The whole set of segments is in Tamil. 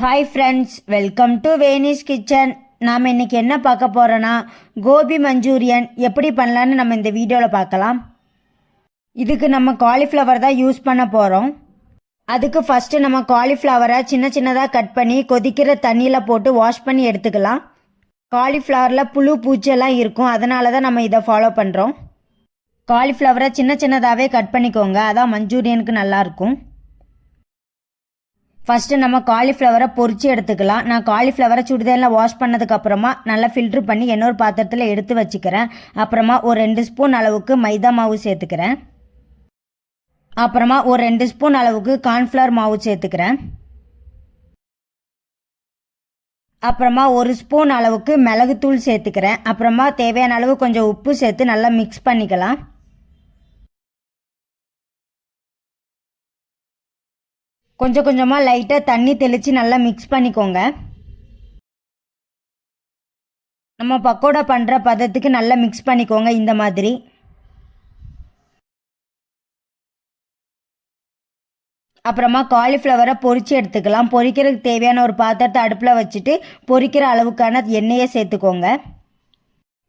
Hi friends welcome to Venis kitchen நாம் இன்றைக்கி என்ன பார்க்க போகிறோன்னா கோபி மஞ்சூரியன் எப்படி பண்ணலான்னு நம்ம இந்த வீடியோவில் பார்க்கலாம். இதுக்கு நம்ம காலிஃப்ளவர் தான் யூஸ் பண்ண போகிறோம் அதுக்கு ஃபஸ்ட்டு நம்ம காலிஃப்ளவரை சின்ன சின்னதாக கட் பண்ணி கொதிக்கிற தண்ணியில் போட்டு வாஷ் பண்ணி எடுத்துக்கலாம். காலிஃப்ளவரில் புழு பூச்செல்லாம் இருக்கும் அதனால தான் நம்ம இதை ஃபாலோ பண்ணுறோம் காலிஃப்ளவரை சின்ன சின்னதாகவே கட் பண்ணிக்கோங்க அதான் மஞ்சூரியனுக்கு நல்லாயிருக்கும் ஃபஸ்ட்டு நம்ம காலிஃப்ளவரை பொறிச்சு எடுத்துக்கலாம். நான் காலிஃப்ளவரை சுடுதண்ணில் வாஷ் பண்ணதுக்கப்புறமா நல்லா ஃபில்ட்ரு பண்ணி இன்னொரு பாத்திரத்தில் எடுத்து வச்சுக்கிறேன். அப்புறமா ஒரு ரெண்டு ஸ்பூன் அளவுக்கு மைதா மாவு சேர்த்துக்கிறேன். அப்புறமா ஒரு ரெண்டு ஸ்பூன் அளவுக்கு கார்ன்ஃப்ளவர் மாவு சேர்த்துக்கிறேன். அப்புறமா ஒரு ஸ்பூன் அளவுக்கு மிளகுத்தூள் சேர்த்துக்கிறேன். அப்புறமா தேவையான அளவு கொஞ்சம் உப்பு சேர்த்து நல்லா மிக்ஸ் பண்ணிக்கலாம். கொஞ்சம் கொஞ்சமாக லைட்டாக தண்ணி தெளித்து நல்லா மிக்ஸ் பண்ணிக்கோங்க. நம்ம பக்கோடா பண்ணுற பதத்துக்கு நல்லா மிக்ஸ் பண்ணிக்கோங்க இந்த மாதிரி. அப்புறமா காலிஃப்ளவரை பொரித்து எடுத்துக்கலாம். பொரிக்கிறதுக்கு தேவையான ஒரு பாத்திரத்தை அடுப்பில் வச்சுட்டு பொரிக்கிற அளவுக்கான எண்ணெயை சேர்த்துக்கோங்க.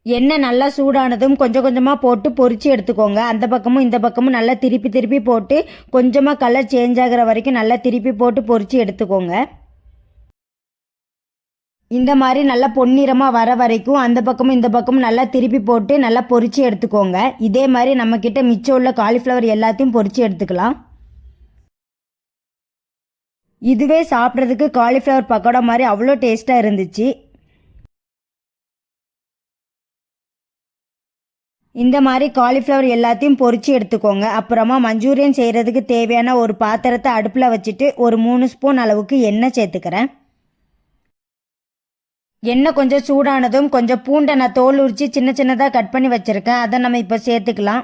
எண்ணெய் நல்லா சூடானதும் கொஞ்சம் கொஞ்சமாக போட்டு பொறிச்சு எடுத்துக்கோங்க. அந்த பக்கமும் இந்த பக்கமும் நல்லா திருப்பி திருப்பி போட்டு கொஞ்சமாக கலர் சேஞ்ச் ஆகிற வரைக்கும் நல்லா திருப்பி போட்டு பொறிச்சு எடுத்துக்கோங்க. இந்த மாதிரி நல்லா பொன்னிறமாக வர வரைக்கும் அந்த பக்கமும் இந்த பக்கமும் நல்லா திருப்பி போட்டு நல்லா பொரிச்சு எடுத்துக்கோங்க. இதே மாதிரி நம்மக்கிட்ட மிச்சம் உள்ள காலிஃப்ளவர் எல்லாத்தையும் பொறிச்சு எடுத்துக்கலாம். இதுவே சாப்பிட்றதுக்கு காலிஃப்ளவர் பக்கோடா மாதிரி அவ்வளோ டேஸ்ட்டாக இருந்துச்சு. இந்த மாதிரி காலிஃப்ளவர் எல்லாத்தையும் பொறிச்சு எடுத்துக்கோங்க. அப்புறமா மஞ்சூரியன் செய்கிறதுக்கு தேவையான ஒரு பாத்திரத்தை அடுப்பில் வச்சுட்டு ஒரு மூணு ஸ்பூன் அளவுக்கு எண்ணெய் சேர்த்துக்கிறேன். எண்ணெய் கொஞ்சம் சூடானதும் கொஞ்சம் பூண்டை நான் தோல் உரித்து சின்ன சின்னதாக கட் பண்ணி வச்சுருக்கேன். அதை நம்ம இப்போ சேர்த்துக்கலாம்.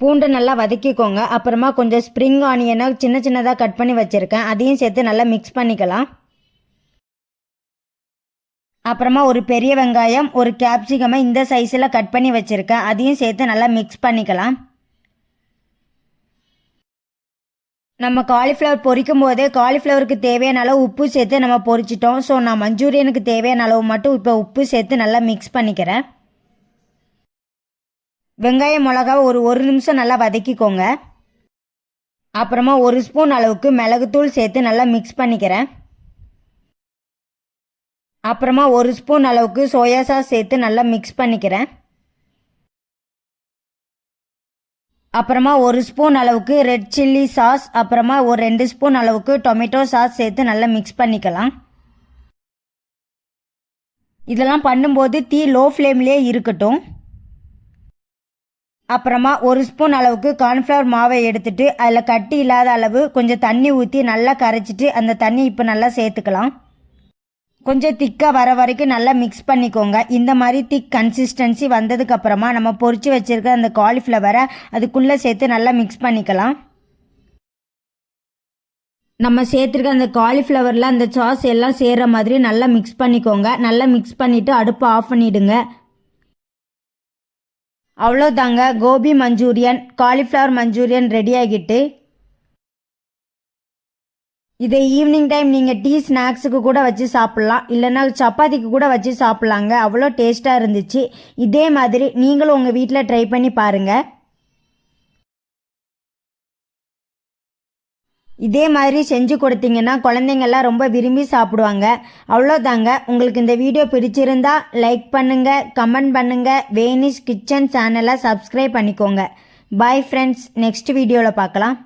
பூண்டை நல்லா வதக்கிக்கோங்க. அப்புறமா கொஞ்சம் ஸ்ப்ரிங் ஆனியனை சின்ன சின்னதாக கட் பண்ணி வச்சுருக்கேன். அதையும் சேர்த்து நல்லா மிக்ஸ் பண்ணிக்கலாம். அப்புறமா ஒரு பெரிய வெங்காயம் ஒரு கேப்சிகமை இந்த சைஸில் கட் பண்ணி வச்சுருக்கேன். அதையும் சேர்த்து நல்லா மிக்ஸ் பண்ணிக்கலாம். நம்ம காலிஃப்ளவர் பொரிக்கும் போதே காலிஃப்ளவருக்கு தேவையான அளவு உப்பு சேர்த்து நம்ம பொரிச்சிட்டோம். ஸோ நான் மஞ்சூரியனுக்கு தேவையான அளவு மட்டும் இப்போ உப்பு சேர்த்து நல்லா மிக்ஸ் பண்ணிக்கிறேன். வெங்காயம் மிளகாவை ஒரு ஒரு நிமிஷம் நல்லா வதக்கிக்கோங்க. அப்புறமா ஒரு ஸ்பூன் அளவுக்கு மிளகுத்தூள் சேர்த்து நல்லா மிக்ஸ் பண்ணிக்கிறேன். அப்புறமா ஒரு ஸ்பூன் அளவுக்கு சோயா சாஸ் சேர்த்து நல்லா மிக்ஸ் பண்ணிக்கிறேன். அப்புறமா ஒரு ஸ்பூன் அளவுக்கு ரெட் சில்லி சாஸ் அப்புறமா ஒரு ரெண்டு ஸ்பூன் அளவுக்கு டொமேட்டோ சாஸ் சேர்த்து நல்லா மிக்ஸ் பண்ணிக்கலாம். இதெல்லாம் பண்ணும்போது தீ லோ ஃப்ளேம்லேயே இருக்கட்டும். அப்புறமா ஒரு ஸ்பூன் அளவுக்கு கார்ன்ஃப்ளவர் மாவை எடுத்துட்டு அதில் கட்டி இல்லாத அளவு கொஞ்சம் தண்ணி ஊற்றி நல்லா கரைச்சிட்டு அந்த தண்ணி இப்போ நல்லா சேர்த்துக்கலாம். கொஞ்சம் திக்காக வர வரைக்கும் நல்லா மிக்ஸ் பண்ணிக்கோங்க. இந்த மாதிரி திக் கன்சிஸ்டன்சி வந்ததுக்கப்புறமா நம்ம பொறிச்சு வச்சுருக்க அந்த காலிஃப்ளவரை அதுக்குள்ளே சேர்த்து நல்லா மிக்ஸ் பண்ணிக்கலாம். நம்ம சேர்த்துருக்க அந்த காலிஃப்ளவரில் அந்த சாஸ் எல்லாம் சேர்கிற மாதிரி நல்லா மிக்ஸ் பண்ணிக்கோங்க. நல்லா மிக்ஸ் பண்ணிவிட்டு அடுப்பை ஆஃப் பண்ணிவிடுங்க அவ்வளோதாங்க gobi manchurian cauliflower manchurian ready ஆகிட்டு இதை ஈவினிங் டைம் நீங்கள் டீ ஸ்நாக்ஸுக்கு கூட வச்சு சாப்பிட்லாம். இல்லைன்னா சப்பாத்திக்கு கூட வச்சு சாப்பிட்லாங்க. அவ்வளோ டேஸ்ட்டாக இருந்துச்சு. இதே மாதிரி நீங்களும் உங்கள் வீட்டில் ட்ரை பண்ணி பாருங்கள் இதே மாதிரி செஞ்சு கொடுத்தீங்கன்னா குழந்தைங்கள்லாம் ரொம்ப விரும்பி சாப்பிடுவாங்க. அவ்வளோதாங்க. உங்களுக்கு இந்த வீடியோ பிடிச்சிருந்தா லைக் பண்ணுங்கள் கமெண்ட் பண்ணுங்கள் வேனிஸ் கிச்சன் சேனலை சப்ஸ்கிரைப் பண்ணிக்கோங்க. பாய் ஃப்ரெண்ட்ஸ் நெக்ஸ்ட் வீடியோவில் பார்க்கலாம்.